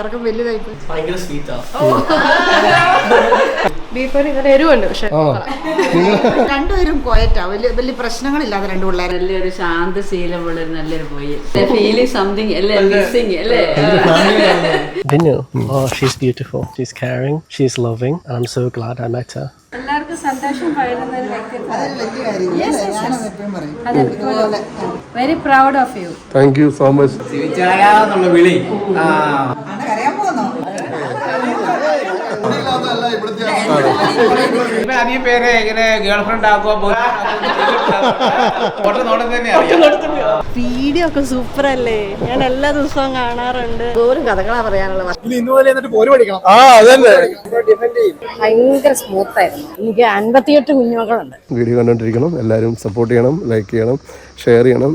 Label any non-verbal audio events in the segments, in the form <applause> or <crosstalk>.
ഇറക്കം വലുതായി ഇങ്ങനെ എരിവുണ്ട് പക്ഷെ രണ്ടുപേരും കോയറ്റാ വലിയ വലിയ പ്രശ്നങ്ങളില്ലാതെ രണ്ടു പിള്ളേർ നല്ലൊരു ശാന്തശീലമുള്ള നല്ലൊരു പോയി ഫീലിംഗ് സംതിങ് അല്ലേ? മിസ്സിങ് അല്ലേ? Binu. Oh, she's beautiful. She's caring. She's loving. I'm so glad I met her. സന്തോഷം പകരുന്ന ഒരു വ്യക്തിത്വം very proud of you thank you so much വിളി ആ ആണ് കരയാൻ പോകുന്നോ ഇപ്പൊ അധികം പേര് ഇങ്ങനെ ഗേൾ ഫ്രണ്ട് വീഡിയോ ഒക്കെ സൂപ്പർ അല്ലേ ഞാൻ എല്ലാ ദിവസവും കാണാറുണ്ട്. ദൂരം കഥകളാ പറയാനുള്ള ആ അതന്നെ. ഭയങ്കര സ്മൂത്ത് ആയിരുന്നു. എനിക്ക് അൻപത്തിയെട്ട് കുഞ്ഞുമക്കളുണ്ട്. വീഡിയോ കണ്ടുകൊണ്ടിരിക്കണം എല്ലാവരും സപ്പോർട്ട് ചെയ്യണം ലൈക്ക് ചെയ്യണം ഷെയർ ചെയ്യണം.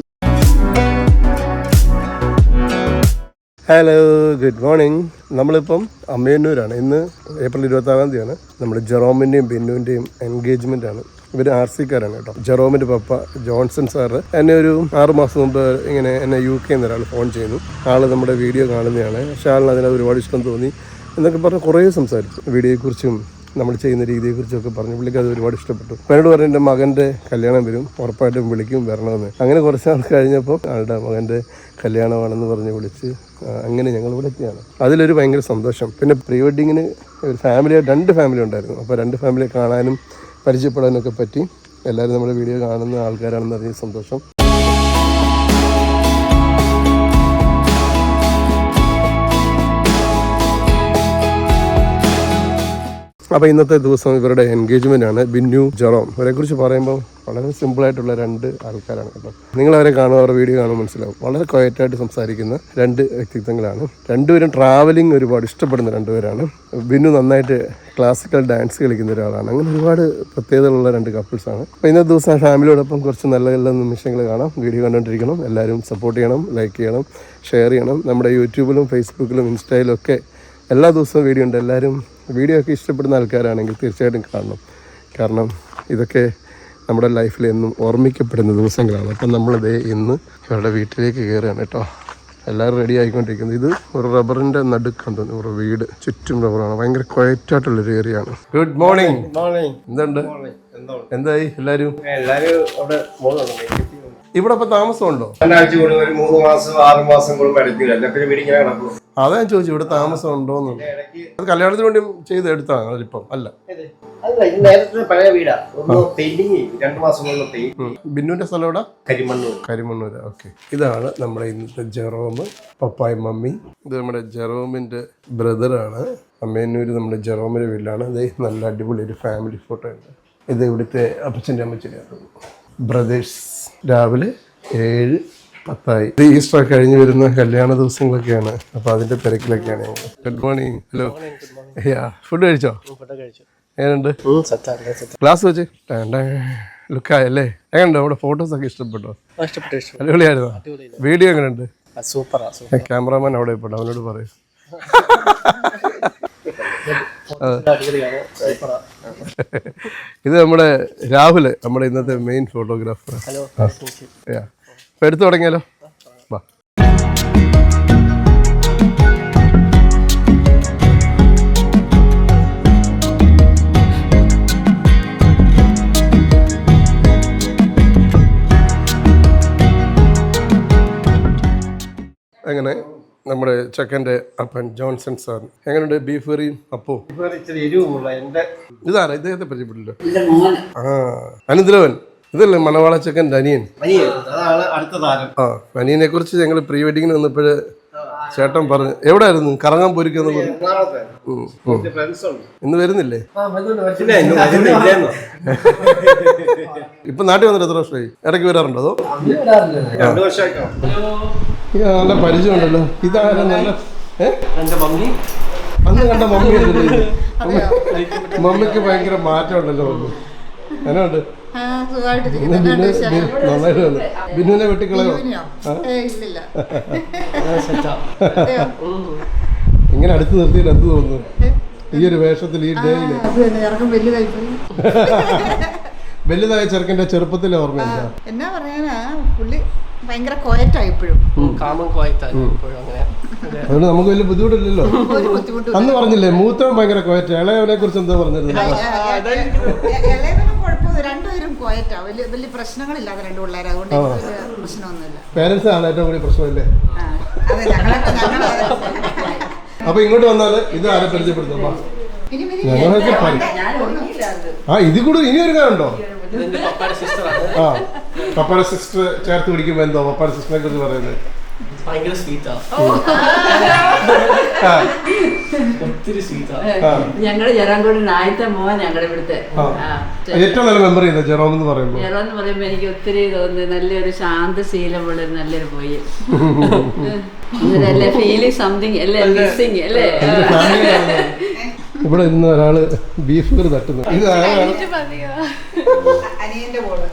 ഹലോ ഗുഡ് മോർണിംഗ് നമ്മളിപ്പം അമ്മയന്നൂരാണ്. ഇന്ന് ഏപ്രിൽ ഇരുപത്താറാം തീയതിയാണ്. നമ്മുടെ ജെറോമിന്റെയും ബിന്നുവിന്റെയും എൻഗേജ്മെന്റ് ആണ്. ഇവർ ആർ സിക്കാരാണ് കേട്ടോ. ജെറോമിന്റെ പപ്പ ജോൺസൺ സാറ് എന്നെ ഒരു ആറ് മാസം മുമ്പ് ഇങ്ങനെ എന്നെ യു കെ എന്നൊരാൾ ഫോൺ ചെയ്യുന്നു. ആൾ നമ്മുടെ വീഡിയോ കാണുന്നതാണ് പക്ഷേ ആളിന് അതിനകത്ത് ഒരുപാട് ഇഷ്ടം തോന്നി എന്നൊക്കെ പറഞ്ഞ് കുറേ സംസാരിച്ചു. വീഡിയോയെക്കുറിച്ചും നമ്മൾ ചെയ്യുന്ന രീതിയെക്കുറിച്ചൊക്കെ പറഞ്ഞു. പുള്ളിക്ക് അത് ഒരുപാട് ഇഷ്ടപ്പെട്ടു. എന്നോട് പറഞ്ഞു എന്റെ മകന്റെ കല്യാണം വരും. ഉറപ്പായിട്ടും വിളിക്കും വരണമെന്ന്. അങ്ങനെ കുറച്ച് നാൾ കഴിഞ്ഞപ്പോൾ ആളുടെ മകന്റെ കല്യാണമാണെന്ന് പറഞ്ഞ് വിളിച്ച് അങ്ങനെ ഞങ്ങൾ ഇവിടെ വിളിക്കുകയാണ് അതിലൊരു ഭയങ്കര സന്തോഷം. പിന്നെ പ്രീ വെഡിങ്ങിന് ഒരു ഫാമിലി രണ്ട് ഫാമിലി ഉണ്ടായിരുന്നു. അപ്പോൾ രണ്ട് ഫാമിലിയെ കാണാനും പരിചയപ്പെടാനൊക്കെ പറ്റി എല്ലാവരും നമ്മുടെ വീഡിയോ കാണുന്ന ആൾക്കാരാണെന്ന് അറിഞ്ഞ സന്തോഷം. അപ്പോൾ ഇന്നത്തെ ദിവസം ഇവരുടെ എൻഗേജ്മെന്റ് ആണ്. ബിന്നു ജെറോം. ഇവരെ കുറിച്ച് പറയുമ്പോൾ വളരെ സിമ്പിൾ ആയിട്ടുള്ള രണ്ട് ആൾക്കാരാണ് കേട്ടോ. നിങ്ങൾ അവരെ കാണുക അവരുടെ വീഡിയോ കാണുമ്പോൾ മനസ്സിലാവും. വളരെ ക്വയറ്റായിട്ട് സംസാരിക്കുന്ന രണ്ട് വ്യക്തിത്വങ്ങളാണ്. രണ്ടുപേരും ട്രാവലിംഗ് ഒരുപാട് ഇഷ്ടപ്പെടുന്ന രണ്ടുപേരാണ്. ബിന്നു നന്നായിട്ട് ക്ലാസിക്കൽ ഡാൻസ് കളിക്കുന്ന ഒരാളാണ്. അങ്ങനെ ഒരുപാട് പ്രത്യേകതകളുള്ള രണ്ട് കപ്പിൾസാണ് അപ്പോൾ ഇന്നത്തെ ദിവസം ഫാമിലിയോടൊപ്പം കുറച്ച് നല്ല നല്ല നിമിഷങ്ങൾ കാണാം. വീഡിയോ കണ്ടുകൊണ്ടിരിക്കണം. എല്ലാവരും സപ്പോർട്ട് ചെയ്യണം ലൈക്ക് ചെയ്യണം ഷെയർ ചെയ്യണം. നമ്മുടെ യൂട്യൂബിലും ഫേസ്ബുക്കിലും ഇൻസ്റ്റയിലും ഒക്കെ എല്ലാ ദിവസവും വീഡിയോ ഉണ്ട്. എല്ലാവരും വീഡിയോ ഒക്കെ ഇഷ്ടപ്പെടുന്ന ആൾക്കാരാണെങ്കിൽ തീർച്ചയായിട്ടും കാണണം. കാരണം ഇതൊക്കെ നമ്മുടെ ലൈഫിൽ എന്നും ഓർമ്മിക്കപ്പെടുന്ന ദിവസങ്ങളാണ്. അപ്പം നമ്മളിത് ഇന്ന് ഇവരുടെ വീട്ടിലേക്ക് കയറുകയാണ് കേട്ടോ. എല്ലാവരും റെഡി ആയിക്കൊണ്ടിരിക്കുന്നത് ഇത് ഒരു റബ്ബറിന്റെ നടുക്കാണ് തോന്നുന്നു ഒരു വീട്. ചുറ്റും റബ്ബറാണ് ഭയങ്കര ക്വയറ്റായിട്ടുള്ളൊരു ഏരിയയാണ് ഗുഡ് മോർണിംഗ് Morning. എന്തുണ്ട്? എന്തായി? എല്ലാവരും? എല്ലാരും അവിടെ ഇവിടെ ഇപ്പൊ താമസമുണ്ടോ? രണ്ടാഴ്ച കൂടും ഒരു മൂന്ന് മാസം ആറ് മാസം കൂടുമ്പോൾ എടുക്കില്ല പിന്നെ വീടിങ്ങനെ കിടക്കും. അതാ ഞാൻ ചോദിച്ചു ഇവിടെ താമസം ഉണ്ടോന്ന് അത് കല്യാണത്തിന് വേണ്ടി ചെയ്ത് എടുത്താണ് അതിപ്പം അല്ല. ബിന്നുവിന്റെ സ്ഥലം എവിടെ? കരിമണ്ണൂർ കരിമണ്ണൂര് ഓക്കെ. ഇതാണ് നമ്മുടെ ഇന്നത്തെ ജെറോമ് പപ്പായ മമ്മി. ഇത് നമ്മുടെ ജെറോമിന്റെ ബ്രദറാണ്. അമ്മേന്നൂര് നമ്മുടെ ജെറോമിന്റെ വീട്ടിലാണ്. ഇത് നല്ല അടിപൊളി ഒരു ഫാമിലി ഫോട്ടോ ഉണ്ട്. ഇത് ഇവിടുത്തെ അപ്പച്ചന്റെ അമ്മച്ചിന്റെ ബ്രദേഴ്സ് രാവിലെ ഏഴ് പത്തായി. ഇത് ഈസ്റ്റർ കഴിഞ്ഞ് വരുന്ന കല്യാണ ദിവസങ്ങളൊക്കെയാണ്. അപ്പോൾ അതിന്റെ തിരക്കിലൊക്കെയാണ് good morning hello yeah food കഴിച്ചോ? എങ്ങനെയുണ്ട്? ക്ലാസ് വെച്ച്? ലുക്കായല്ലേ എങ്ങനെയുണ്ട്? അവിടെ ഫോട്ടോസ് ഒക്കെ ഇഷ്ടപ്പെട്ടോ? അടിപൊളിയായിരുന്നോ? വീഡിയോ എങ്ങനെയുണ്ട്? സൂപ്പറാ ക്യാമറാമാൻ അവിടെ ഇപ്പോൾ അവനോട് പറയും. <laughs> ഇത് നമ്മുടെ രാഹുൽ നമ്മുടെ ഇന്നത്തെ മെയിൻ ഫോട്ടോഗ്രാഫർ ഇപ്പൊ എടുത്തു തുടങ്ങിയാലോ? വാ. എങ്ങനെ? നമ്മുടെ ചെക്കന്റെ അപ്പൻ ജോൺസൺ സാർ. എങ്ങനെയുണ്ട്? ബീഫ് കറിയും അപ്പോ? ഇച്ചിരി എന്റെ ഇതാരാ? ഇദ്ദേഹത്തെ പരിചയപ്പെട്ടില്ല ആ അനന്തരവൻ ഇതല്ലേ മണവാള ചെക്കൻ ധനിയൻ ആ അനിയനെ കുറിച്ച് ഞങ്ങൾ പ്രീ വെഡിങ്ങിന് വന്നപ്പോഴ് ചേട്ടൻ പറഞ്ഞു എവിടെ ആയിരുന്നു കറങ്ങാൻ പോയിരിക്കുന്ന ഇന്ന് വരുന്നില്ലേ? ഇല്ല ഇന്ന് വരുന്നില്ലെന്നോ ഇപ്പൊ നാട്ടിൽ വന്നിട്ട് എത്ര വർഷമായി? ഇടയ്ക്ക് വരാറുണ്ടോ അതോ? നല്ല പരിചയമുണ്ടല്ലോ ഇതാരാ നല്ല അന്ന് കണ്ട മമ്മി? മമ്മിക്ക് ഭയങ്കര മാറ്റം ഉണ്ടല്ലോ മമ്മി. എന്നുണ്ട് ആ സുഖമായിട്ട് ഇന്ന് ബിനു ബിനു നന്നായിട്ട് വന്നു. ബിനുവിനെ വെട്ടിക്കളയോ? ഇങ്ങനെ അടുത്ത് നിർത്തിയിട്ട് എന്ത് തോന്നുന്നു? ഈ ഒരു വേഷത്തിൽ ഈ ഡേയിൽ. അത് ഇറക്കം വലുതായി ചെറുക്കന്റെ ചെറുപ്പത്തിലെ ഓർമ്മയില്ല എന്നാ പറയാനാ പുള്ളി ഭയങ്കര കാമം അങ്ങനെ. അതുകൊണ്ട് നമുക്ക് വലിയ ബുദ്ധിമുട്ടില്ലല്ലോ? അന്ന് പറഞ്ഞില്ലേ മൂത്തവൻ ഭയങ്കര കോയറ്റ ഇളയവനെ കുറിച്ച് എന്താ പറഞ്ഞിരുന്നു. രണ്ടുപേരും കോയറ്റാ വലിയ വലിയ പ്രശ്നങ്ങളില്ലാതെ രണ്ടു പിള്ളേർ അതുകൊണ്ട് പ്രശ്നമൊന്നുമില്ല. പേരൻസ് ആണ് ഏറ്റവും പ്രശ്നമില്ലേ? ഞങ്ങൾ അപ്പൊ ഇങ്ങോട്ട് വന്നാൽ ഇത് ആരെ പരിചയപ്പെടുത്തുമ്പോ ഞങ്ങളൊക്കെ ആ ഇത് കൂടെ ഇനി ഒരു പപ്പായുടെ ആ. പപ്പാടെ സിസ്റ്റർ ചേർത്ത് പിടിക്കുമ്പോ എന്തോ പപ്പാടെ സിസ്റ്ററിനെ കുറിച്ച് പറയുന്നത്? ഭയങ്കര സ്വീറ്റാ. നായത്തെ ഒത്തിരി സ്വീറ്റാ. ആ. ഞങ്ങളുടെ ജെറാൻകോടിന് ആദ്യത്തെ മോൻ ഞങ്ങളുടെ ഇവിടുത്തെ. ഏറ്റവും നല്ല മെമ്മറി ജെറോം എന്ന് പറയുമ്പോൾ ജെറോ എന്ന് പറയുമ്പോ എനിക്ക് ഒത്തിരി തോന്നുന്നു നല്ലൊരു ശാന്തശീലമുള്ള നല്ലൊരു പോയി <laughs> അല്ലേ ഫീലിംഗ് സംതിങ് അല്ലേ മിസ്സിങ് അല്ലേ? ഇവിടെ ഇന്ന് ഒരാൾ ബീഫ് കറി തട്ടുന്നു ഇത്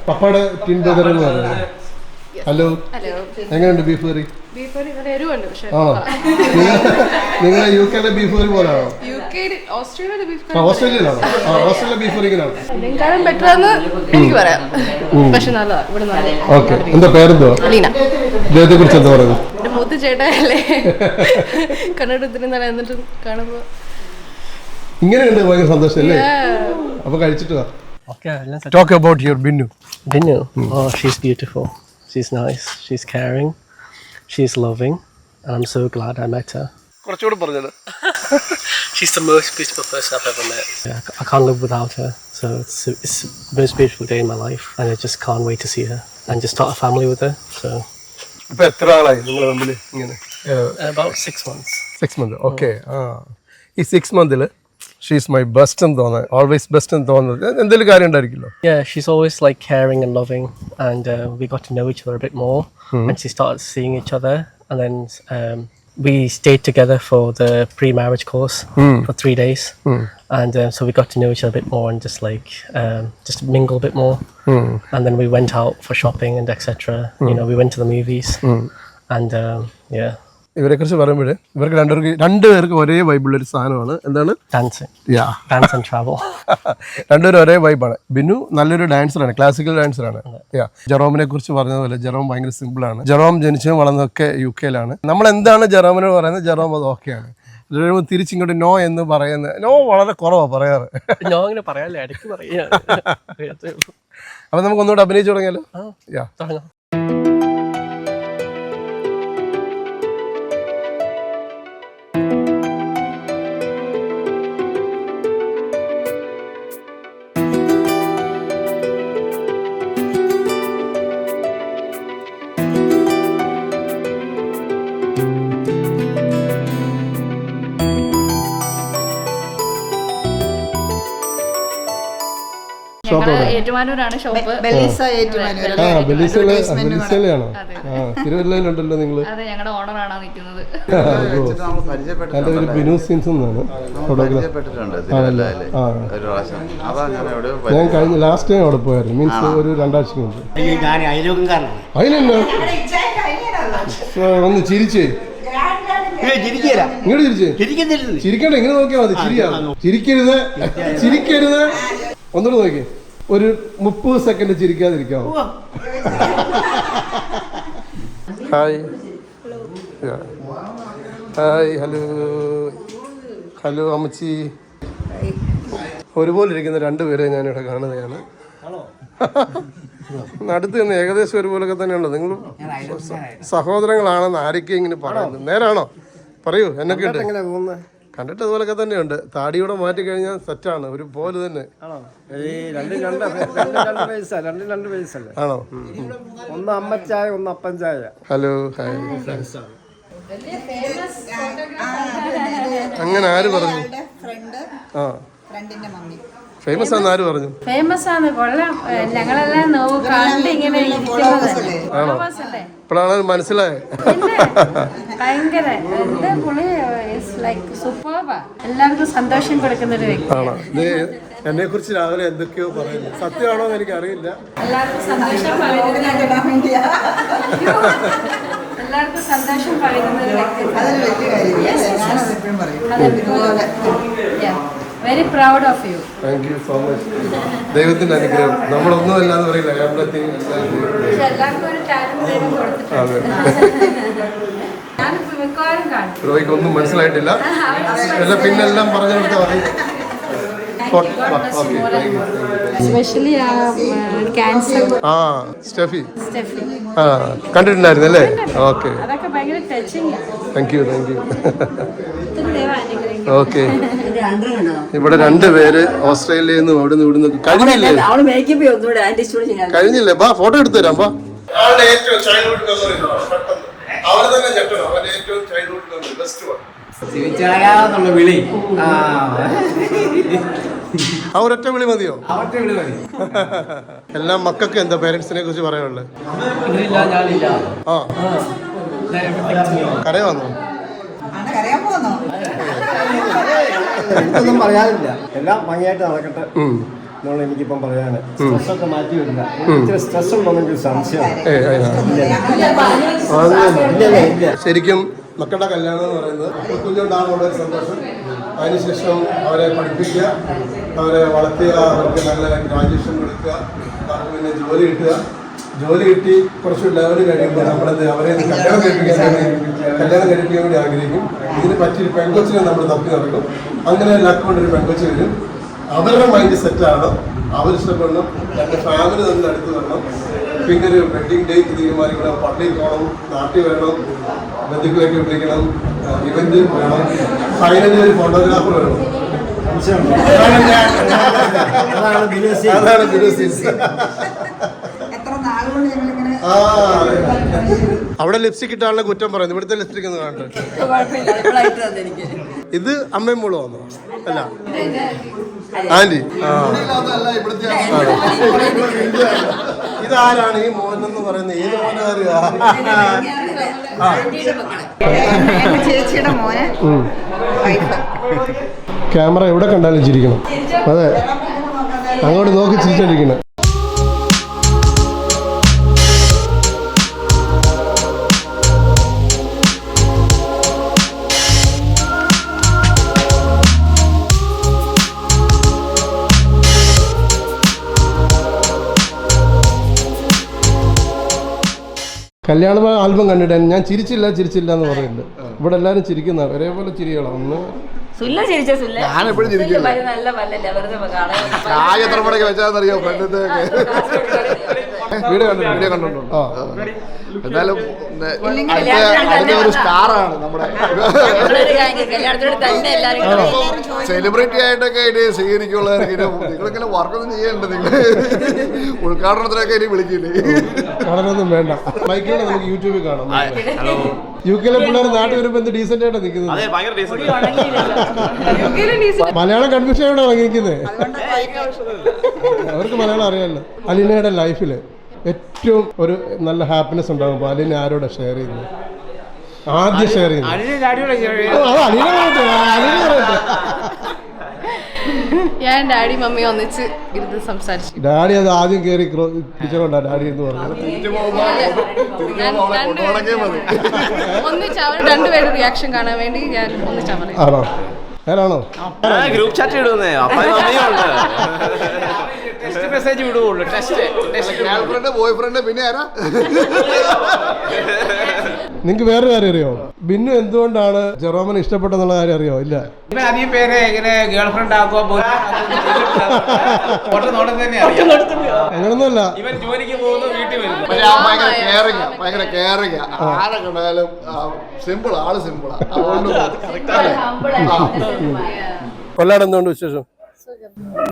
പപ്പാടെ ടിൻ ബ്രദർ എന്ന് പറയുന്നത്. ഹലോ എങ്ങനെയുണ്ട് ബീഫ് കറി നിങ്ങളെ യു കെയിലെ ബീഫ് കറി പോലാണോ ഓസ്ട്രേലിയയിലാണോ? ആ ഓസ്ട്രേലിയ ബീഫ് കറി ഓക്കെ എന്താ പേരെന്തോ ഇദ്ദേഹത്തെ കുറിച്ച് എന്താ പറയുന്നത്? മൂത്ത ഇത്തിരി എന്നിട്ട് കാണുമ്പോ ഇങ്ങനെയുണ്ട് ഭയങ്കര സന്തോഷം അല്ലേ അപ്പൊ കഴിച്ചിട്ട് വാ Okay, let's talk about your Binu Binu. Oh, she's beautiful. She's nice. She's caring. She's loving. And I'm so glad I met her. കുറച്ചുകൂടെ <laughs> പറഞ്ഞത് She's the most beautiful person I've ever met. Yeah, I can't live without her. So it's, it's the most beautiful day in my life. And I just can't wait to see her and just start a family with her. So ഇപ്പൊ എത്ര ആളായി നിങ്ങൾ തമ്മിൽ ഇങ്ങനെ about six months. Six month okay ആ ഈ six മന്തിൽ she's my best എന്ന് തോന്നുന്നത് ഓൾവേസ് ബെസ്റ്റ് എന്ന് തോന്നുന്നത് എന്തെങ്കിലും കാര്യം ഉണ്ടായിരിക്കുമല്ലോ Yeah, she's always like caring and loving, and uh, we got to know each other a bit more. And she started seeing each other, and then um, we stayed together for the pre-marriage course for three days, and um, so we got to know each other a bit more and just like um, just mingle a bit more. And then we went out for shopping and etc. You know, we went to the movies, and um, yeah, ഇവരെ കുറിച്ച് പറയുമ്പോൾ ഇവർക്ക് രണ്ടുപേർക്ക് രണ്ടുപേർക്ക് ഒരേ വൈബുള്ള ഒരു സാധനമാണ്. എന്താണ്? Dance yeah dance and travel രണ്ടുപേരും ഒരേ വൈബാണ് ബിനു നല്ലൊരു ഡാൻസറാണ് ക്ലാസിക്കൽ ഡാൻസറാണ് യാ ജെറോമിനെ കുറിച്ച് പറഞ്ഞതുപോലെ ജെറോം ഭയങ്കര സിമ്പിളാണ് ജെറോം ജനിച്ചതും വളർന്നതൊക്കെ യു കെയിലാണ്. നമ്മൾ എന്താണ് ജെറോമിനോട് പറയുന്നത്? ജെറോം അത് ഓക്കെയാണ് ജെറോം തിരിച്ചിങ്ങോട്ട് നോ എന്ന് പറയുന്നത് നോ വളരെ കുറവാണ് പറയാറ്. ഞാൻ അങ്ങനെ പറയാല്ലേ ഇടയ്ക്ക് പറയാ. <laughs> അപ്പം നമുക്ക് ഒന്നുകൂടെ അഭിനയിച്ചു തുടങ്ങിയാലോ? യാ ഏറ്റുമാനൂരാണ് ഷോപ്പ്. ആ. ആ തിരുവല്ലയിലുണ്ടല്ലോ നിങ്ങൾ അതെ ഞങ്ങളുടെ ഓണറാണ് നിൽക്കുന്നത് എന്റെ പേര് ബിനു സീൻസ് എന്നാണ് ഫോട്ടോഗ്രാഫർ ഞാൻ കഴിഞ്ഞ ലാസ്റ്റ് ടൈം അവിടെ പോയായിരുന്നു. മീൻസ് ഒരു രണ്ടാഴ്ച മുമ്പ്. അതിനെന്നാ ഒന്ന് ചിരിച്ചേ. ഇങ്ങോട്ട് ചിരിക്കണ്ട ഇങ്ങനെ നോക്കിയാൽ മതി. ചിരിയാ. ചിരിക്കരുത്. ചിരിക്കരുത്. ഒന്നുകൂടെ നോക്കി ഒരു മുപ്പത് സെക്കൻഡ് ചിരിക്കാതിരിക്കാവോ? ഹായ്. Hi hello. ഹലോ അമ്മച്ചി. ഒരുപോലെ ഇരിക്കുന്ന രണ്ടുപേരെ ഞാനിവിടെ കാണുകയാണ് അടുത്ത് നിന്ന് ഏകദേശം ഒരുപോലൊക്കെ തന്നെയുണ്ടോ. നിങ്ങൾ സഹോദരങ്ങളാണെന്ന് ആരൊക്കെ ഇങ്ങനെ പറയുന്നത് നേരാണോ? പറയൂ എന്നൊക്കെ ഉണ്ട് കണ്ടിട്ട് അതുപോലൊക്കെ തന്നെയുണ്ട്. താടിയൂടെ മാറ്റി കഴിഞ്ഞാൽ സെറ്റാണ്. ഒരു പോലെ തന്നെ. രണ്ടും രണ്ട് രണ്ടും രണ്ട് പൈസ രണ്ടും രണ്ട് പൈസല്ലേ ആണോ? ഒന്ന് അമ്മച്ചായ ഒന്ന് അപ്പൻ ചായ ഹലോ ഹായ്. അങ്ങനെ ആര് പറഞ്ഞു? ഫ്രണ്ട് ആ. ഫ്രണ്ടിന്റെ മമ്മി. ഫേമസ് ആണെന്ന് ആര് പറഞ്ഞു? ഫേമസ് ആണ് കൊള്ളാം. ഞങ്ങളെല്ലാം നോവും കണ്ട് ഇങ്ങനെ? ഇപ്പോഴാണ് മനസ്സിലായത് ഭയങ്കര പുള്ളി? ലൈക്ക് സൂപ്പർബാ എല്ലാവർക്കും സന്തോഷം കൊടുക്കുന്ന ഒരു വ്യക്തി. ആണോ? ഇത് എന്നെ കുറിച്ച് രാവിലെ എന്തൊക്കെയോ പറയുന്നു. സത്യമാണോ എന്ന് എനിക്ക് അറിയില്ല എല്ലാവർക്കും സന്തോഷം പറയുന്നത് എല്ലാവർക്കും സന്തോഷം പറയുന്ന ഒരു വ്യക്തി. അതൊരു വലിയ കാര്യമാണ് എപ്പോഴും പറയും. Very proud of you thank you so much ദൈവത്തിന്റെ അനുഗ്രഹം. നമ്മളൊന്നും അല്ല എന്ന് പറയില്ല അതെ. രോഹിക്ക് ഒന്നും മനസ്സിലായിട്ടില്ല. എല്ലാം പിന്നെല്ലാം പറഞ്ഞു കൊടുത്താൽ മതി. ആ സ്റ്റെഫി. സ്റ്റെഫി. ആ കണ്ടിട്ടുണ്ടായിരുന്നു അല്ലേ okay thank you thank you okay. ഇവിടെ രണ്ട് പേര് ഓസ്ട്രേലിയയിൽ നിന്നും അവിടെ നിന്ന് ഇവിടുന്ന് കഴിഞ്ഞില്ലേ? അവൾ മേക്കപ്പ് ഒന്നുകൂടെ ആന്റി സ്റ്റുഡിയോ ചെയ്യാൻ കഴിഞ്ഞില്ലേ? ബാ ഫോട്ടോ എടുത്തു തരാം ബാ അവളുടെ ഏറ്റവും ചൈൽഡ്ഹുഡ് മെമ്മറി അവൾ തന്നെ ഞെട്ടണം? അവന്റെ ഏറ്റവും ചൈൽഡ്ഹുഡ് മെമ്മറി ബെസ്റ്റ് വൺ വിളി. ആ. ഒരൊറ്റ വിളി മതിയോ? എല്ലാ മക്കൾക്ക് എന്താ പേരൻസിനെ കുറിച്ച് പറയാനുള്ളത്? ആ. കരയോ വന്നോ ആണ് കരയാൻ പോകുന്നോ എനിക്കൊന്നും പറയാനില്ല. എല്ലാം ഭംഗിയായിട്ട് നടക്കട്ടെ എന്നുള്ള എനിക്കിപ്പം പറയാന്. സ്ട്രെസ് ഒക്കെ മാറ്റി വരില്ല ഇത്തിരി സ്ട്രെസ് ഉണ്ടോന്നെങ്കിൽ ഇല്ല ശരിക്കും മക്കളുടെ കല്യാണം എന്ന് പറയുന്നത് കുഞ്ഞുണ്ടാകുന്ന ഒരു സന്തോഷം. അതിനുശേഷം അവരെ പഠിപ്പിക്കുക അവരെ വളർത്തുക അവർക്ക് നല്ല ഗ്രാജുവേഷൻ കൊടുക്കുക അവർക്ക് പിന്നെ ജോലി കിട്ടുക. ജോലി കിട്ടി കുറച്ച് ലെവൽ കഴിയുമ്പോൾ നമ്മളത് അവരെ കല്യാണം കഴിപ്പിക്കാൻ കല്യാണം കഴിപ്പിക്കാൻ വേണ്ടി ആഗ്രഹിക്കും. ഇതിന് പറ്റിയൊരു പെൺകൊച്ചിനെ നമ്മൾ തപ്പി നടക്കും. അങ്ങനെ ലക്ക് ഒരു പെൺകൊച്ചി വരും. അവരുടെ മൈൻഡ് സെറ്റാണ് അവരിഷ്ടപ്പെടണം എന്റെ ഫാമിലി തന്നെ അടുത്ത് വരണം. പിന്നെ ഒരു വെഡിങ് ഡേറ്റ് തീരുമാനിക്കണം. പള്ളിയിൽ പോകണം. നാട്ടിൽ വരണം. ബന്ധുക്കളൊക്കെ വിളിക്കണം. ഇവന്റ് വേണം. ഫൈനലി ഒരു ഫോട്ടോഗ്രാഫർ വേണം അതാണ് അതാണ് <laughs> അവിടെ ലിപ്സ്റ്റിക് ഇട്ടാണല്ലോ കുറ്റം പറയുന്നു ഇവിടുത്തെ ലിപ്സ്റ്റിക് ഒന്ന് കാണട്ടെ ഇത് അമ്മയും മോളും ആണോ അല്ല. ആന്റി. ആ. ഇതാരാണ് ഈ മോഹൻ എന്ന് പറയുന്നത് ഏത് മോനാറിയാ? ചേച്ചിയുടെ മോനെ. ക്യാമറ എവിടെ കണ്ടാലും ചിരിക്കണം. അതെ. അങ്ങോട്ട് നോക്കി ചിരിച്ചോണ്ടിരിക്കണം. കല്യാണ ആൽബം കണ്ടിട്ട് ഞാൻ ചിരിച്ചില്ല ചിരിച്ചില്ല എന്ന് പറയുന്നുണ്ട് ഇവിടെ എല്ലാവരും ചിരിക്കുന്ന ഒരേപോലെ ചിരികളാണ് ഒന്ന് സുല്ല ചിരിച്ച സുല്ല. ഞാനെപ്പോഴും ചിരിക്കില്ല. നല്ല പല്ലല്ലേ? വെറുതെ കാണാൻ ചായ എത്ര മണിക്ക് വെച്ചാന്നറിയോ ഫ്രണ്ടിന്റെ വീഡിയോ കണ്ടു വീഡിയോ കണ്ടിട്ടുണ്ട്. അടുത്ത ഒരു സ്റ്റാറാണ് നമ്മുടെ സെലിബ്രിറ്റി ആയിട്ടൊക്കെ ഇനി സ്വീകരിക്കുള്ളവർക്ക് ഇനി നിങ്ങളിങ്ങനെ വർക്കൊന്നും ചെയ്യണ്ട നിങ്ങൾ ഉദ്ഘാടനത്തിനൊക്കെ ഇനി വിളിക്കില്ലേ? വേണ്ട. ബൈക്കിലൂടെ നമുക്ക് യൂട്യൂബിൽ കാണാം. യു കെയിലെ പിള്ളേർ നാട്ടിൽ വരുമ്പോ എന്ത് ഡീസെന്റ് ആയിട്ട് നിൽക്കുന്നത്? മലയാളം കൺഫ്യൂഷൻ ആണോ ഇറങ്ങിയിരിക്കുന്നത്. അവർക്ക് മലയാളം അറിയാമല്ലോ അലീനയുടെ ലൈഫിൽ ഏറ്റവും ഒരു നല്ല ഹാപ്പിനെസ് ഉണ്ടാകുമ്പോൾ അലീന ആരോടെ ഷെയർ ചെയ്യുന്നത് ആദ്യം ഷെയർ ചെയ്യുന്നത്. ഞാൻ ഡാഡി മമ്മി ഒന്നിച്ച് ഇരുന്ന് സംസാരിച്ചു. ഡാഡി അത് ആദ്യം കയറി പിടിച്ചോണ്ടാ ഡാഡി എന്ന് പറഞ്ഞു. ഞാൻ രണ്ടുപേരും ഒന്നിച്ച് അവർ രണ്ടുപേരും റിയാക്ഷൻ കാണാൻ വേണ്ടി ഞാൻ ഒന്നിച്ചാ പറയാം ആണോ? ഗ്രൂപ്പ് ചാറ്റ് ഇടുന്നേ. അപ്പായും <laughs> test message വിടുകയുള്ളൂ test girl friend boy friend പിന്നെ ആരാ? നിങ്ങൾക്ക് വേറെ കാര്യം അറിയോ? ബിന്നു എന്തുകൊണ്ടാണ് ജെറോമൻ ഇഷ്ടപ്പെട്ടെന്നുള്ള കാര്യം അറിയോ? ഇല്ല. ഇവൻ അധികം പേരെ ഇങ്ങനെ ഗേൾഫ്രണ്ട് ആക്കുക അങ്ങനൊന്നുമല്ല. ഇവൻ ജോലിക്ക് പോകുന്നു വീട്ടിൽ വരുന്നു. പക്ഷെ ഭയങ്കര ഭയങ്കര കെയറിങ് ആരെ കണ്ടാലും സിമ്പിൾ ആൾ സിമ്പിളാ അതുകൊണ്ട് കൊല്ലാട് എന്തുകൊണ്ട് വിശേഷം?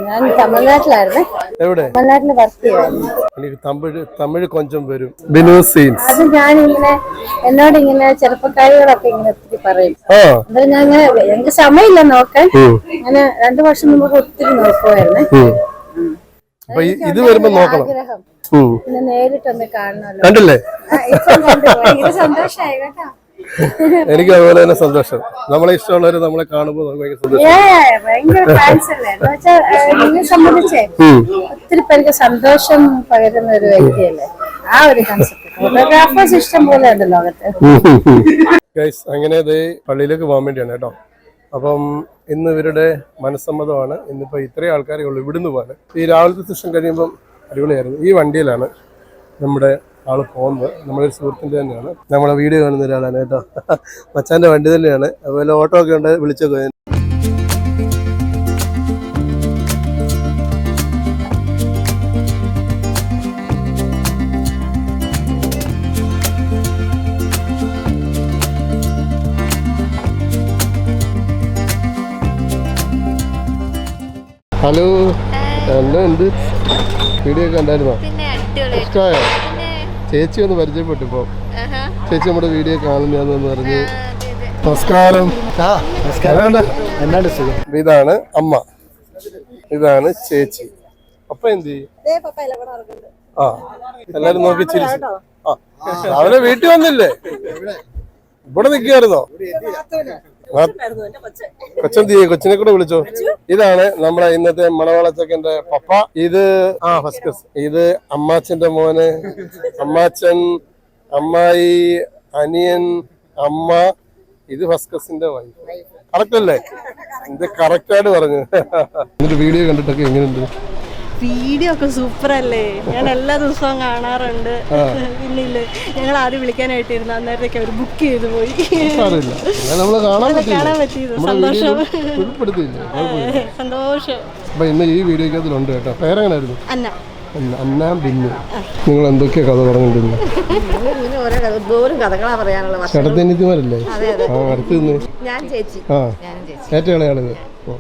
ഞാൻ തമിഴ്നാട്ടിലായിരുന്നേ. എവിടെ? തമിഴ്നാട്ടിൽ വർക്ക് ചെയ്യുമായിരുന്നു എനിക്ക് തമിഴ് തമിഴ് കൊഞ്ചം വരും. ബിനു സീൻസ്. അത് ഞാനിങ്ങനെ എന്നോട് ഇങ്ങനെ ചെറുപ്പക്കാരികളൊക്കെ ഇങ്ങനെ ഒത്തിരി പറയും. ആ. അന്നേരം ഞാൻ എനിക്ക് സമയമില്ല നോക്കാൻ. അങ്ങനെ രണ്ടു വർഷം മുമ്പ് ഒത്തിരി നോക്കുമായിരുന്നു ഉം. അപ്പൊ ഈ- ഇത് വരുമ്പോ നോക്കണം. ആഗ്രഹം. ഉം. പിന്നെ നേരിട്ടൊന്ന് കാണണമല്ലോ. കണ്ടില്ലേ? ആ, ഇപ്പം കണ്ടു. ഭയങ്കര സന്തോഷമായി കേട്ടോ. എനിക്ക് അതുപോലെ തന്നെ സന്തോഷം. നമ്മളെ ഇഷ്ടമുള്ളവര് നമ്മളെ കാണുമ്പോൾ നിന്നെ സംബന്ധിച്ചേ ഒത്തിരി പേർക്ക് സന്തോഷം പകരുന്ന ഒരു വ്യക്തിയല്ലേ? ആ ഒരു കൺസെപ്റ്റ് ഫോട്ടോഗ്രാഫേഴ്സ് ഇഷ്ടം പോലെ ഉണ്ട് ലോകത്ത്. ഗൈസ് അങ്ങനെ ദേ പള്ളിയിലേക്ക് പോകാൻ വേണ്ടിയാണ് കേട്ടോ. അപ്പം ഇന്ന് ഇവരുടെ മനസ്സമ്മതമാണ്. ഇന്നിപ്പോൾ ഇത്രയും ആൾക്കാരെ ഉള്ളൂ ഇവിടുന്ന് പോകാൻ. ഈ രാവിലത്തെ സെഷൻ കഴിയുമ്പം അടിപൊളിയായിരുന്നു. ഈ വണ്ടിയിലാണ് നമ്മുടെ ആൾ പോകുന്നത്. നമ്മുടെ ഒരു സുഹൃത്തിന്റെ തന്നെയാണ്. നമ്മളെ വീഡിയോ കാണുന്ന ഒരാളാണ് കേട്ടോ. മച്ചാന്റെ വണ്ടി തന്നെയാണ്. അതുപോലെ ഓട്ടോ ഒക്കെ ഉണ്ട്. വിളിച്ചൊക്കെ ഹലോ. എന്താ ഉണ്ട് വീഡിയോ ഒക്കെ ഉണ്ടായിരുന്നോ ഇഷ്ടമായോ ചേച്ചി ഒന്ന് പരിചയപ്പെട്ടു ഇപ്പോൾ ചേച്ചി നമ്മുടെ വീഡിയോ കാണുന്നതെന്ന് പറഞ്ഞു നമസ്കാരം. ഇതാണ് അമ്മ. ഇതാണ് ചേച്ചി. അപ്പ എന്ത് ചെയ്യും? ആ എല്ലാരും നോക്കി ചിരിച്ചു. ആ അവരെ വീട്ടിൽ വന്നില്ലേ? ഇവിടെ നിൽക്കുകയായിരുന്നോ കൊച്ചൻ തീയെ കൊച്ചിനെ കൂടെ വിളിച്ചോ? ഇതാണ് നമ്മുടെ ഇന്നത്തെ മണവാളച്ചക്കന്റെ പപ്പ. ഇത് ആ ഫസ്കസ് ഇത് അമ്മാച്ചന്റെ മോന്. അമ്മാച്ചൻ അമ്മായി അനിയൻ അമ്മ. ഇത് ഫസ്കസിന്റെ വൈഫ് കറക്റ്റ് അല്ലേ? ഇത് കറക്റ്റ് ആയിട്ട് പറഞ്ഞു. എന്നിട്ട് വീഡിയോ കണ്ടിട്ടൊക്കെ എങ്ങനെയുണ്ട്? വീഡിയോ ഒക്കെ സൂപ്പർ അല്ലേ ഞാൻ എല്ലാ ദിവസവും കാണാറുണ്ട്. പിന്നില്ല ഞങ്ങൾ ആദ്യം വിളിക്കാനായിട്ടിരുന്നു അന്നേരത്തേക്ക് അവർ ബുക്ക് ചെയ്ത് പോയി. കാണാൻ പറ്റിയത് സന്തോഷം. സന്തോഷം. ഇന്ന് ഈ കേട്ടോ. പേരെങ്ങനായിരുന്നു? അന്ന. ബിന്നു. നിങ്ങൾ എന്തൊക്കെയാ കഥ പറഞ്ഞിട്ടുണ്ട് ആ അടുത്ത് ഞാൻ ചേച്ചി. ആ. ഏറ്റവും ഇളയാളത് ഓ.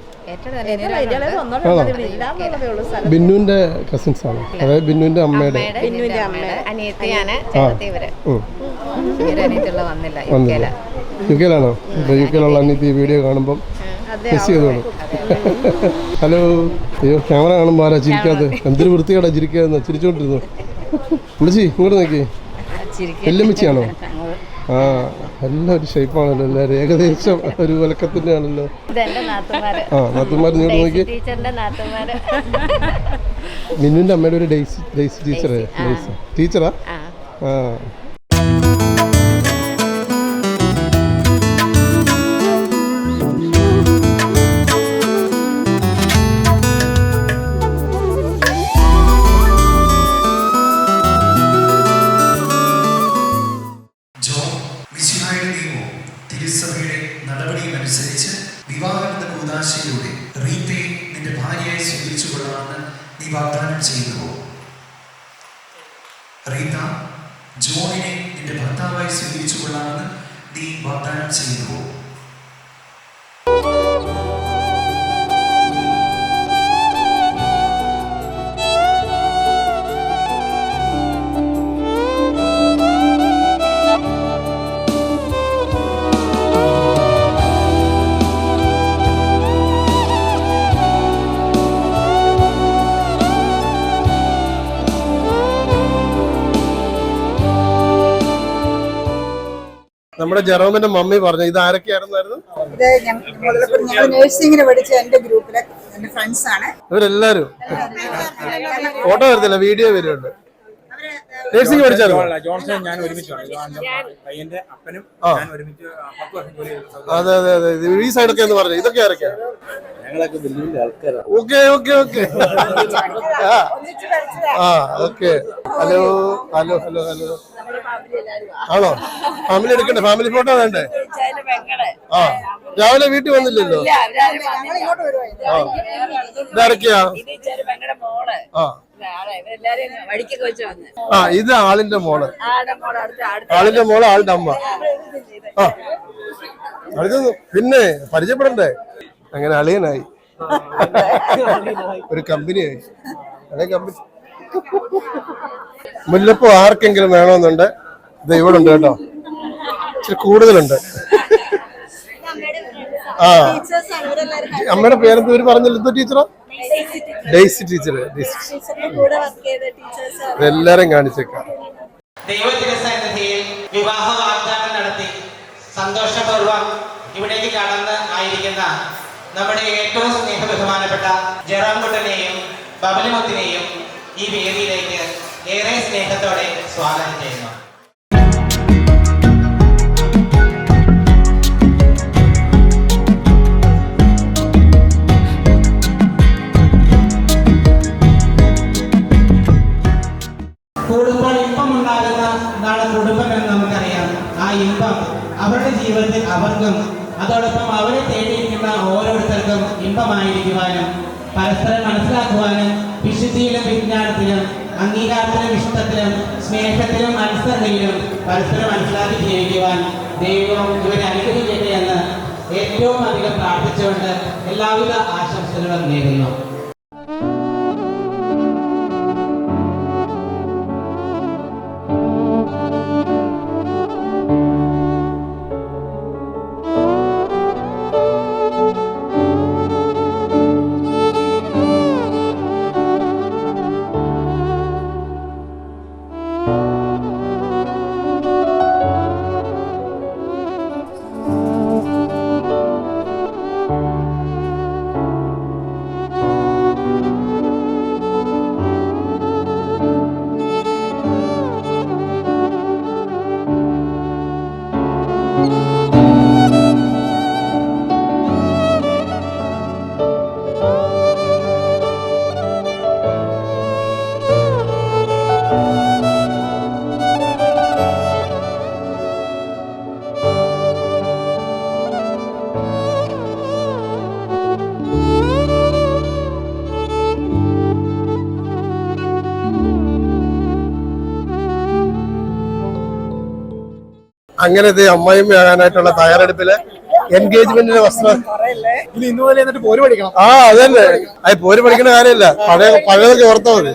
ബിന്നുവിന്റെ കസിൻസ് ആണ്. അതായത് ബിന്നുവിന്റെ അമ്മയുടെ പിന്നുവിന്റെ അമ്മയുടെ അനിയത്തിയാണ്. വന്നില്ല യു കെയിലാണോ? യു കെയിലുള്ള അനിയത്തി ഈ വീഡിയോ കാണുമ്പോൾ മിസ് ചെയ്തോളൂ. ഹലോ <laughs> അയ്യോ ക്യാമറ കാണുമ്പോൾ ആരാ ചിരിക്കാതെ എന്തൊരു വൃത്തികേടാ ചിരിക്കാതെ ചിരിച്ചോണ്ടിരുന്നു വിളിച്ചി ഇങ്ങോട്ട് നോക്കി വെല്ലുമിച്ചിയാണോ ആ എല്ലാം ഒരു ഷേപ്പാണല്ലോ എല്ലാവരും ഏകദേശം ഒരു ആണല്ലോ നാത്തുമാര് ആ നാത്തുമാർ ഇങ്ങോട്ട് നോക്കി. മിന്നുവിന്റെ അമ്മയുടെ ഒരു ഡേസി ഡേയ്സി ടീച്ചറേ ഡേയ്സി ടീച്ചറാ? ആ. മിശിഹായുടെ തിരുസഭയുടെ നടപടിയും അനുസരിച്ച് വിവാഹമെന്ന കൂതാശയിലൂടെ റീപേ നിന്റെ ഭാര്യയായി സ്വീകരിച്ചു കൊള്ളാമെന്ന് നീ വാഗ്ദാനം ചെയ്യുന്നുവോ? റീത ജോണിനെ നിന്റെ ഭർത്താവായി സ്വീകരിച്ചു കൊള്ളാമെന്ന് നീ വാഗ്ദാനം ചെയ്യുന്നുവോ? ജെറോമിന്റെ മമ്മി പറഞ്ഞു. ഇത് ആരൊക്കെയായിരുന്നായിരുന്നു ഇത് ഞങ്ങൾ നഴ്സിംഗിന് പഠിച്ച എന്റെ ഗ്രൂപ്പിലെ എന്റെ ഫ്രണ്ട്സ് ആണ്. ഇവരെല്ലാരും ഫോട്ടോ വരത്തില്ല വീഡിയോ വരുന്നുണ്ട്. നഴ്സിംഗ് പഠിച്ചായിരുന്നു? ജോൺസൺ ഞാൻ ഒരുമിച്ചാണ് പയ്യന്റെ അപ്പനും ഞാൻ ഒരുമിച്ച് പത്ത് വർഷം ജോലി അതെ അതെ അതെ. ഈ സൈഡൊക്കെ എന്ന് പറഞ്ഞു. ഇതൊക്കെ ആരൊക്കെയാ? ഞങ്ങളൊക്കെ വലിയ ആൾക്കാരാണ്. Okay okay okay. ആ. Okay. Hello hello hello hello. ആണോ? ഫാമിലി എടുക്കണ്ടേ? ഫാമിലി ഫോട്ടോ വേണ്ടേ? ആ. രാവിലെ വീട്ടിൽ വന്നില്ലല്ലോ? ആ. ഇതാരൊക്കെയാ? ആ. ആ ഇത് ആളിന്റെ മോൾ. ആളിന്റെ മോൾ ആളുടെ അമ്മ. ആ പിന്നെ പരിചയപ്പെടണ്ടേ? അങ്ങനെ അളിയനായി. ഒരു കമ്പനിയായി. അതേ കമ്പനി. മുല്ലപ്പൂ ആർക്കെങ്കിലും വേണമെന്നുണ്ട്? ഇത് ഇവിടെ ഉണ്ട് കേട്ടോ. ഇച്ചിരി കൂടുതലുണ്ട്. ആ. അമ്മയുടെ പേരെന്ത്? പേര് പറഞ്ഞല്ലോ? എന്തോ ടീച്ചറോ? ഡേയ്സി ടീച്ചർ എല്ലാരും കാണിച്ചേക്കാം. ദൈവത്തിരുസന്നിധിയിൽ വിവാഹ വാഗ്ദാനം നടത്തി സന്തോഷപൂർവം ഇവിടേക്ക് കടന്ന് ആയിരിക്കുന്ന നമ്മുടെ ഏറ്റവും സ്നേഹ ബഹുമാനപ്പെട്ട ജറാംകുട്ടനെയും ബബലിമുത്തിനെയും ഈ വേദിയിലേക്ക് ഏറെ സ്നേഹത്തോടെ സ്വാഗതം ചെയ്യുന്നു. കൂടുമ്പോൾ ഇപ്പം ഉണ്ടാകുന്ന എന്താണ് കുടുംബം എന്ന് നമുക്കറിയാം. ആ ഇമ്പം അവരുടെ ജീവിതത്തിൽ അവർക്കും അതോടൊപ്പം അവരെ തേടിയിരിക്കുന്ന ഓരോരുത്തർക്കും ഇമ്പമായിരിക്കുവാനും പരസ്പരം മനസ്സിലാക്കുവാനും വിശുദ്ധിയിലും വിജ്ഞാനത്തിലും അംഗീകാരത്തിലും ഇഷ്ടത്തിലും സ്നേഹത്തിലും മനസ്സിലും പരസ്പരം മനസ്സിലാക്കി ജീവിക്കുവാൻ ദൈവം ഇവരെ അനുഗ്രഹിക്കട്ടെ എന്ന് ഏറ്റവും അധികം പ്രാർത്ഥിച്ചുകൊണ്ട് എല്ലാവിധ ആശംസകളും നേരുന്നു. അങ്ങനത്തെ അമ്മായിമ്മയാകാനായിട്ടുള്ള തയ്യാറെടുപ്പിൽ എൻഗേജ്മെന്റിന്റെ വസ്ത്രം. ആ അതന്നെ. അത് പോര് പഠിക്കുന്ന കാര്യമല്ല പഴയ പഴയതൊക്കെ ഓർത്താ മതി.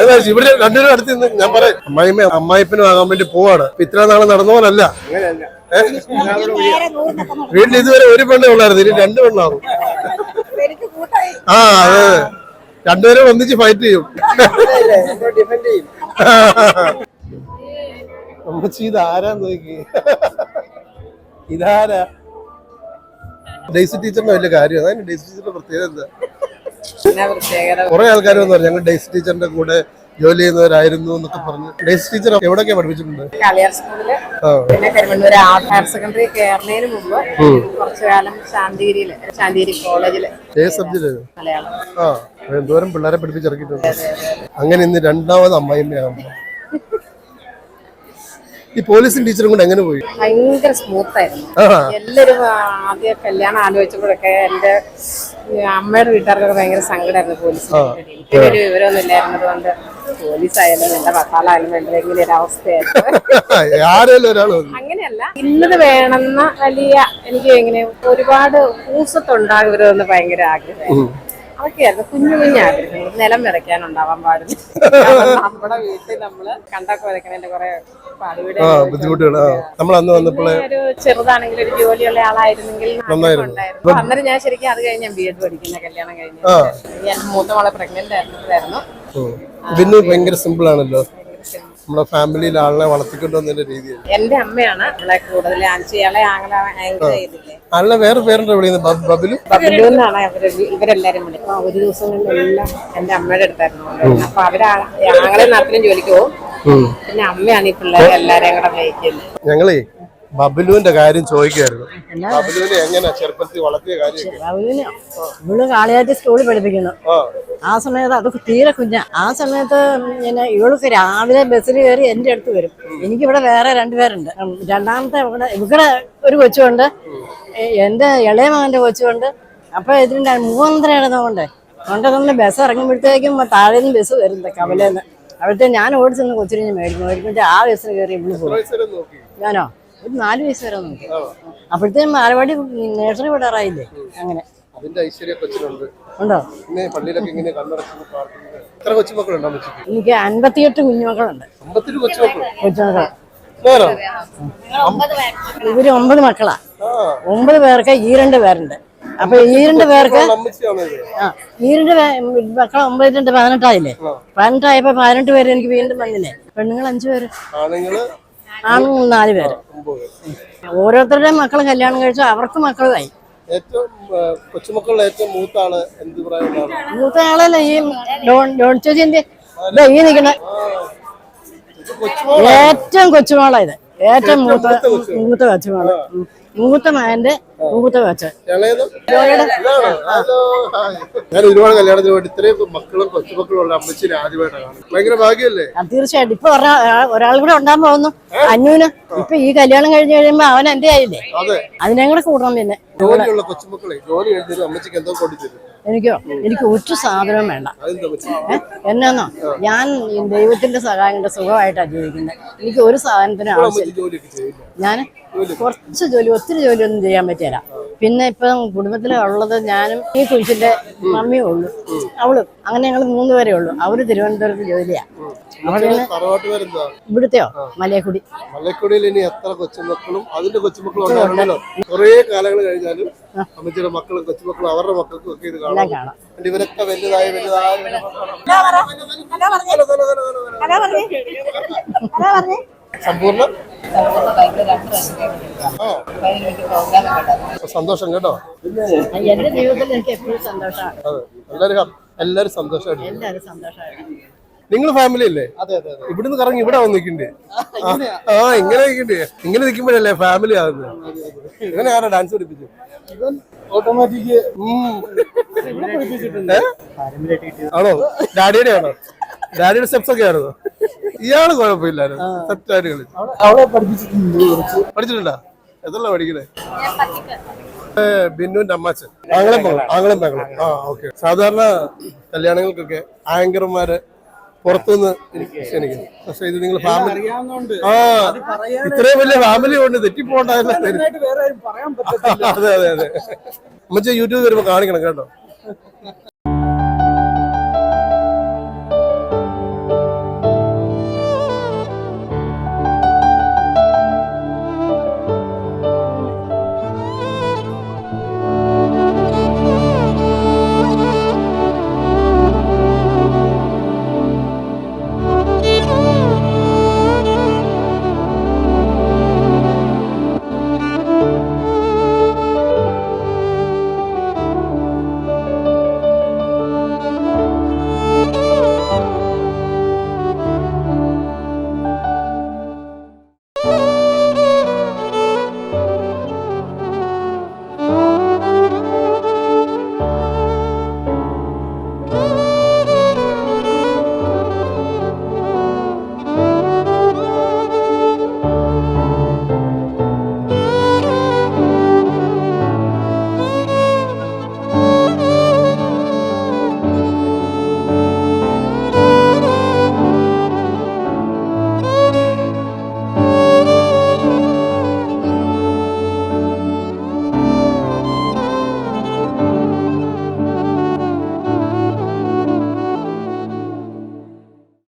ഏതാ ഇവിടെ രണ്ടുപേരും അടുത്ത് നിന്ന് ഞാൻ പറയാം. അമ്മായിമ്മ അമ്മായിപ്പനും ആകാൻ വേണ്ടി പോവാണ്. ഇത്ര നാളെ നടന്ന പോലല്ല. വീട്ടിൽ ഇതുവരെ ഒരു പെണ്ണേ ഉള്ളായിരുന്നു. ഇനി രണ്ട് പെണ്ണാവും. ആ അതെ രണ്ടുപേരും ഒന്നിച്ച് ഫൈറ്റ് ചെയ്യും. അമ്മച്ചി ഇതാരാ നോക്കി. ഇതാരാ? ഡേസി ടീച്ചറിന്റെ വലിയ കാര്യം. അതാണ് ഡേസി ടീച്ചറിന്റെ പ്രത്യേകത എന്താ? കുറെ ആൾക്കാർ വന്നു പറഞ്ഞു ഞങ്ങൾ ഡേസി ടീച്ചറിന്റെ കൂടെ ജോലി ചെയ്യുന്നവരായിരുന്നു എന്നൊക്കെ പറഞ്ഞു. ഡേസി ടീച്ചർ എവിടെയൊക്കെ പഠിപ്പിച്ചിട്ടുണ്ട്? കളിയാർ സ്കൂളിൽ. പിന്നെ കരുവണ്ണൂർ ഹയർ സെക്കൻഡറി കയറുന്നതിന് മുമ്പ് കുറച്ചു കാലം ശാന്തിഗിരിയിൽ ശാന്തിഗിരി കോളേജിൽ. ഏത് സബ്ജക്റ്റ് മലയാളം. ആ എന്തോരം പിള്ളേരെ പഠിപ്പിച്ചിറക്കിയിട്ടുണ്ട്. അങ്ങനെ ഇന്ന് രണ്ടാമത് അമ്മായിമ്മയാകുമ്പോ ഈ പോലീസും ടീച്ചറും കൂടെ എങ്ങനെ പോയി? ഭയങ്കര സ്മൂത്ത് ആയിരുന്നു. എല്ലാരും ആദ്യം കല്യാണം ആലോചിച്ചപ്പോഴൊക്കെ എന്റെ അമ്മയുടെ വീട്ടുകാർക്കൊക്കെ ഭയങ്കര സങ്കടമായിരുന്നു പോലീസ് പറ്റി. എനിക്കൊരു വിവരമൊന്നും ഇല്ലായിരുന്നത് കൊണ്ട് പോലീസായാലും എന്റെ ഭർത്താവായാലും വേണ്ടത് ഇങ്ങനെ ഒരു അവസ്ഥയായിരുന്നു <laughs> അങ്ങനെയല്ല ഇന്നത് വേണമെന്ന വലിയ എനിക്ക് ഇങ്ങനെ ഒരുപാട് കൂസത്തുണ്ടാകരുതെന്ന് ഭയങ്കര ആഗ്രഹമായിരുന്നു. അതൊക്കെയായിരുന്നു. കുഞ്ഞു കുഞ്ഞു ആഗ്രഹങ്ങൾ. നിലം വിറയ്ക്കാനുണ്ടാവാൻ പാടില്ല. നമ്മുടെ വീട്ടിൽ നമ്മൾ കണ്ടൊക്കെ വിതയ്ക്കണതിന്റെ കുറെ പാടുവിടെ ബുദ്ധിമുട്ടുകൾ നമ്മൾ അന്ന് വന്നപ്പോളെ ഒരു ചെറുതാണെങ്കിൽ ഒരു ജോലിയുള്ള ആളായിരുന്നെങ്കിൽ. ഉണ്ടായിരുന്നു അന്നേരം ഞാൻ ശരിക്കും അത് കഴിഞ്ഞ് ഞാൻ ബി എഡ് പഠിക്കുന്ന കല്യാണം കഴിഞ്ഞ്. ഞാൻ മൂത്ത മോളെ പ്രഗ്നന്റ് ആയിരുന്നു ഉം. പിന്നെ ഭയങ്കര സിമ്പിൾ ആണല്ലോ. നമ്മുടെ ഫാമിലിയിൽ ആളെ വളർത്തിക്കൊണ്ട് വന്നതിന്റെ രീതിയാണ് എന്റെ അമ്മയാണ് അവളെ കൂടുതൽ ആങ്ങളെ ആങ്കർ ചെയ്തില്ലേ ആളിനെ വേറെ പേരുണ്ടോ വിളിക്കുന്നത്? ബബിലു? ബബിലു എന്നാണ് അവർ ഇവരെല്ലാരും വിളി ഒരു ദിവസം എന്റെ അമ്മയുടെ അടുത്തായിരുന്നു അപ്പൊ അവർ ആങ്ങളെ നാട്ടിലും ജോലിക്ക് പോകും. പിന്നെ അമ്മയാണ് ഈ പിള്ളേരെ എല്ലാരെയും കൂടെ മേയ്ക്കുന്നത് ഞങ്ങളേ ബബിലുവിന്റെ കാര്യം ചോദിക്കായിരുന്നു ബബിലുവിനെ എങ്ങനെ ചെറുപ്പത്തിൽ വളർത്തിയ കാര്യമൊക്കെ? ഇവൾ കാളിയാറ്റ് സ്കൂളിൽ പഠിപ്പിക്കുന്നു. ആ സമയത്ത് അത് തീരെ കുഞ്ഞ. ആ സമയത്ത് പിന്നെ ഇവൾക്ക് രാവിലെ ബസ്സിൽ കയറി എന്റെ അടുത്ത് വരും. എനിക്കിവിടെ വേറെ രണ്ടുപേരുണ്ട് രണ്ടാമത്തെ ഇവിടെ ഇവിടെ ഒരു കൊച്ചുണ്ട്. എന്റെ ഇളയ മകന്റെ കൊച്ചുണ്ട്. അപ്പോൾ ഇതിന്റെ മൂന്നര ഇടുന്നതുകൊണ്ട് കൊണ്ടുവന്ന് ബസ് ഇറങ്ങുമ്പോഴത്തേക്കും താഴെ നിന്ന് ബസ് വരുന്നത് കവലേന്ന്. അവിടുത്തെ ഞാൻ ഓടിച്ചെന്ന് കൊച്ചിരിഞ്ഞ് മേടിക്കും. മേടിക്കുമ്പോൾ ആ ബസ്സിൽ കയറി ഇവിടെ പോകും. ഞാനോ? ഒരു നാല് വയസ്സ് വരെ നോക്കി. അപ്പോഴത്തേക്കും ബാലവാടി നേഴ്സറി വിടാറായില്ലേ? അങ്ങനെ. അതിന്റെ ഐശ്വര്യ കൊച്ചിനുണ്ട്. ഉണ്ടോ? പിന്നെ പള്ളിയിലൊക്കെ ഇങ്ങനെ കണ്ണടച്ച് പ്രാർത്ഥിക്കുന്നത് എത്ര കൊച്ചുമക്കളുണ്ട് അമ്മച്ചിക്ക്? എനിക്ക് അൻപത്തിയെട്ട് കുഞ്ഞുമക്കളുണ്ട്. അമ്പത്തിരി കൊച്ചുമക്കൾ കൊച്ചുമക്കൾ നേരോ ഇവർ ഒമ്പത് മക്കളാ. ആ. ഒമ്പത് പേർക്ക് ഈ രണ്ട് പേരുണ്ട്. അപ്പൊ ഈ രണ്ട് പേർക്ക് അമ്മച്ചിയാണോ ഇത്? ആ ഈ രണ്ട് പേ- മക്കളെ ഒമ്പത് രണ്ട് പതിനെട്ടായില്ലേ? പതിനെട്ടായപ്പോ പതിനെട്ട് പേര് എനിക്ക് വീണ്ടും വന്നില്ലേ? പെണ്ണുങ്ങൾ അഞ്ചു പേര്. ആണുങ്ങൾ ആണുങ്ങൾ നാല് പേര്. ഒമ്പത് ഓരോരുത്തരുടെയും മക്കൾ കല്യാണം കഴിച്ചു അവർക്ക് മക്കളായി ഏറ്റവും ആ, കൊച്ചുമക്കളുടെ ഏറ്റവും മൂത്ത ആൾ എന്ത് പ്രായമുള്ളതാണ് മൂത്ത ആളല്ല ഈ ഡോൺ ഡോൺ ഈ നിൽക്കണ ഏറ്റവും കൊച്ചുമോളാ ഇത്. ഏറ്റവും മൂത്ത മൂത്ത കൊച്ചുമോൾ. മൂത്ത മകന്റെ മൂത്ത. ഞാൻ ഒരുപാട് കല്യാണത്തിന് വേണ്ടി ഇത്രയും മക്കളും കൊച്ചുമക്കളും ഉള്ള അമ്മച്ചിനെ ആദ്യമായിട്ടാണ് ഭയങ്കര ഭാഗ്യല്ലേ? തീർച്ചയായിട്ടും. ഇപ്പൊ ഒരാൾ കൂടെ ഉണ്ടാൻ പോകുന്നു. അന്നൂന്. ഇപ്പൊ ഈ കല്യാണം കഴിഞ്ഞു കഴിയുമ്പോ അവൻ എന്റെ ആയില്ലേ? അതെ. അതിനെ കൂടെ കൂടണം പിന്നെ. ജോലിയുള്ള കൊച്ചുമക്കളെ ജോലി കഴിഞ്ഞിട്ട് അമ്മച്ചിക്ക് എന്തോ കൊണ്ടുതരും എനിക്കോ? എനിക്ക് ഒറ്റ സാധനവും വേണ്ട. അമ്മച്ചി? എന്നാന്നോ? ഞാൻ ദൈവത്തിന്റെ സഹായം കൊണ്ട് സുഖമായിട്ടാണ് ജീവിക്കുന്നത്. എനിക്ക് ഒരു സാധനത്തിന് അമ്മച്ചി ആവശ്യമില്ല. ചെയ്യില്ല? ഞാൻ കുറച്ച് ജോലി ഒത്തിരി ജോലിയൊന്നും ചെയ്യാൻ പറ്റില്ല പിന്നെ ഇപ്പം കുടുംബത്തിൽ ഉള്ളത് ഞാനും ഈ കുഴിച്ചിന്റെ മമ്മിയും ഉള്ളു. അവളും. അങ്ങനെ ഞങ്ങൾ മൂന്ന് പേരേ ഉള്ളു. അവർ തിരുവനന്തപുരത്ത് ജോലിയാ. ഇവിടുത്തെയോ? മലയക്കുടി. മലയക്കുടിയിൽ ഇനി എത്ര കൊച്ചുമക്കളും അതിന്റെ കൊച്ചുമക്കളും ഉണ്ടായിരുന്നല്ലോ. കുറേ കാലങ്ങൾ കഴിഞ്ഞാലും അമ്മച്ചിയുടെ മക്കളും കൊച്ചുമക്കളും അവരുടെ മക്കൾക്കും ഒക്കെ ഇത് കാണാം. ഇവരൊക്കെ വലുതായി വലുതായി. സമ്പൂർണ. സന്തോഷം കേട്ടോ? എന്റെ ജീവിതത്തിൽ എനിക്ക് എപ്പോഴും സന്തോഷമാണ് എല്ലാവരും സന്തോഷമാണ് നിങ്ങൾ ഫാമിലി അല്ലേ? അതെ അതെ ഇവിടുന്ന് കറങ്ങി ഇവിടെ വന്ന് നിൽക്കണ്ടേ? ആ ഇങ്ങനെ നിൽക്കണ്ടേ? ഇങ്ങനെ നിൽക്കുമ്പോഴല്ലേ ഫാമിലി ആകുന്നത് ഇങ്ങനെ ആരാ ഡാൻസ് പഠിപ്പിച്ചു? ഓട്ടോമാറ്റിക്? ആണോ? ഡാഡിയുടെ ആണോ? ഡാഡിയുടെ സ്റ്റെപ്സ് ഒക്കെ ആയിരുന്നു? ഇയാൾ കുഴപ്പമില്ലായിരുന്നു. സെറ്റായിട്ട് കളിച്ചു. അവിടെ പഠിപ്പിച്ചിട്ടുണ്ട് കുറച്ച്. പഠിച്ചിട്ടുണ്ടോ? എത്ര പഠിക്കണേ? ബിന്നുവിന്റെ അമ്മാച്ചൻ. ആംഗളം ആംഗ്ലം ആംഗളം ആ ഓക്കെ. സാധാരണ കല്യാണങ്ങൾക്കൊക്കെ ആങ്കർമാര് പുറത്തുനിന്ന് ക്ഷണിക്കുന്നു. പക്ഷേ ഇത് നിങ്ങൾ ഫാമിലി ആ ഇത്രയും വലിയ ഫാമിലി കൊണ്ട് തെറ്റിപ്പോണ്ടായിരുന്നു അതെ അതെ അതെ. അമ്മച്ച യൂട്യൂബ് വരുമ്പോ കാണിക്കണം കേട്ടോ.